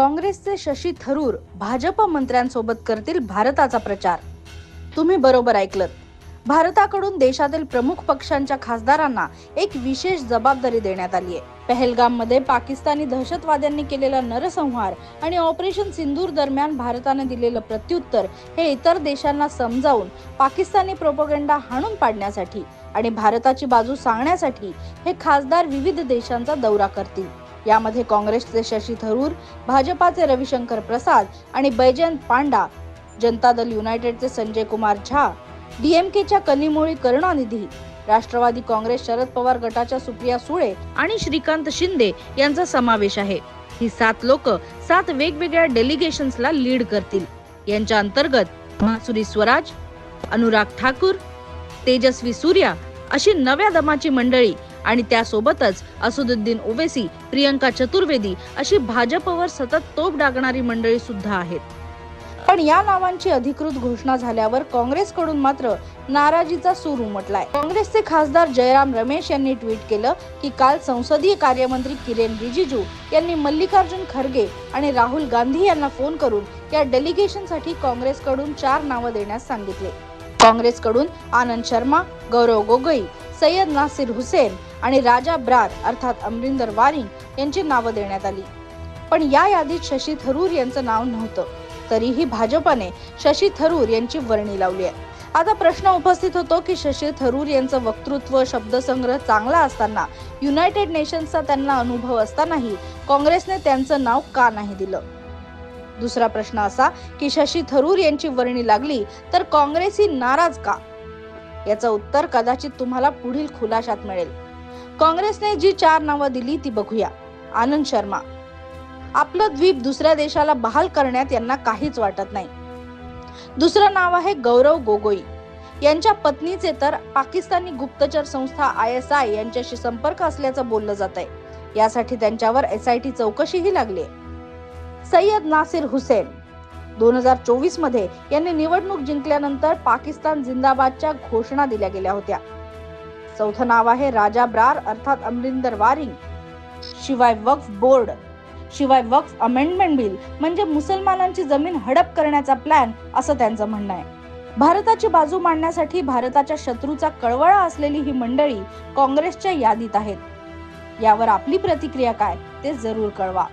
काँग्रेसचे शशी थरूर भाजप मंत्र्यांसोबत करतील भारताचा प्रचार. तुम्ही बरोबर ऐकलं भारताकडून देशातील प्रमुख पक्षांच्या खासदारांना एक विशेष जबाबदारी देण्यात आली आहे पहलगाममध्ये पाकिस्तानी दहशतवाद्यांनी केलेला नरसंहार आणि ऑपरेशन सिंदूर दरम्यान भारताने दिलेलं प्रत्युत्तर हे इतर देशांना समजावून पाकिस्तानी प्रोपगंडा हाणून पाडण्यासाठी आणि भारताची बाजू सांगण्यासाठी हे खासदार विविध देशांचा दौरा करतील. यामध्ये काँग्रेसचे शशी थरूर भाजपाचे रविशंकर प्रसाद आणि बैजयंत पांडा जनता दल युनायटेडचे संजय कुमार झा डीएमकेच्या कनिमोळी करुणानिधी राष्ट्रवादी काँग्रेस शरद पवार गटाच्या सुप्रिया सुळे आणि श्रीकांत शिंदे यांचा समावेश आहे. ही सात लोक सात वेगवेगळ्या डेलिगेशन्सला लीड करतील. यांच्या अंतर्गत मासुरी स्वराज अनुराग ठाकूर तेजस्वी सूर्या अशी नव्या दमाची मंडळी आणि त्यासोबतच असुदुद्दीन ओवेसी प्रियंका चतुर्वेदी अशी भाजपवर सतत तोप डागणारी मंडळी सुद्धा आहेत. पण या नावांची अधिकृत घोषणा झाल्यावर काँग्रेसकडून मात्र नाराजीचा सूर उमटलाय. काँग्रेसचे खासदार जयराम रमेश यांनी ट्विट केलं की काल संसदीय कार्यमंत्री किरेन रिजिजू यांनी मल्लिकार्जुन खरगे आणि राहुल गांधी यांना फोन करून या डेलिगेशनसाठी काँग्रेसकडून चार नावं देण्यास सांगितले. काँग्रेसकडून आनंद शर्मा गौरव गोगोई सय्यद नासिर हुसेन आणि राजा ब्रार अर्थात अमरिंदर वारिंग यांची नावं देण्यात आली. पण या यादीत शशी थरूर यांचं नाव नव्हतं. तरीही भाजपने शशी थरूर यांची वर्णी लावली आहे. आता प्रश्न उपस्थित होतो की शशी थरूर यांचं वक्तृत्व शब्दसंग्रह चांगला असताना युनायटेड नेशन्सचा त्यांना अनुभव असतानाही काँग्रेसने त्यांचं नाव का नाही दिलं? दुसरा प्रश्न असा की शशी थरूर यांची वर्णी लागली तर काँग्रेस ही नाराज का? याचं उत्तर कदाचित तुम्हाला पुढील खुलाशात मिळेल. काँग्रेसने जी चार नावं दिली ती बघूया. आनंद शर्मा. आपलं द्वीप दुसऱ्या देशाला बहाल करण्यात यांना काहीच वाटत नाही. दुसरं नाव आहे गौरव गोगोई. यांच्या पत्नीचे तर पाकिस्तानी गुप्तचर संस्था आय एस आय यांच्याशी संपर्क असल्याचं बोललं जात आहे यासाठी त्यांच्यावर एस आय टी चौकशीही लागली सय्यद नासिर हुसेन. दोन हजार चोवीसमध्ये यांनी निवडणूक जिंकल्यानंतर पाकिस्तान जिंदाबादच्या घोषणा दिल्या गेल्या होत्या. चौथं नाव आहे राजा ब्रार अर्थात अमरिंदर वारिंग. शिवाय वक्फ बोर्ड शिवाय वक्फ अमेंडमेंट बिल म्हणजे मुसलमानांची जमीन हडप करण्याचा प्लॅन असं त्यांचं म्हणणं आहे. भारताची बाजू मांडण्यासाठी भारताच्या शत्रूचा कळवळा असलेली ही मंडळी काँग्रेसच्या यादीत आहेत. यावर आपली प्रतिक्रिया काय ते जरूर कळवा.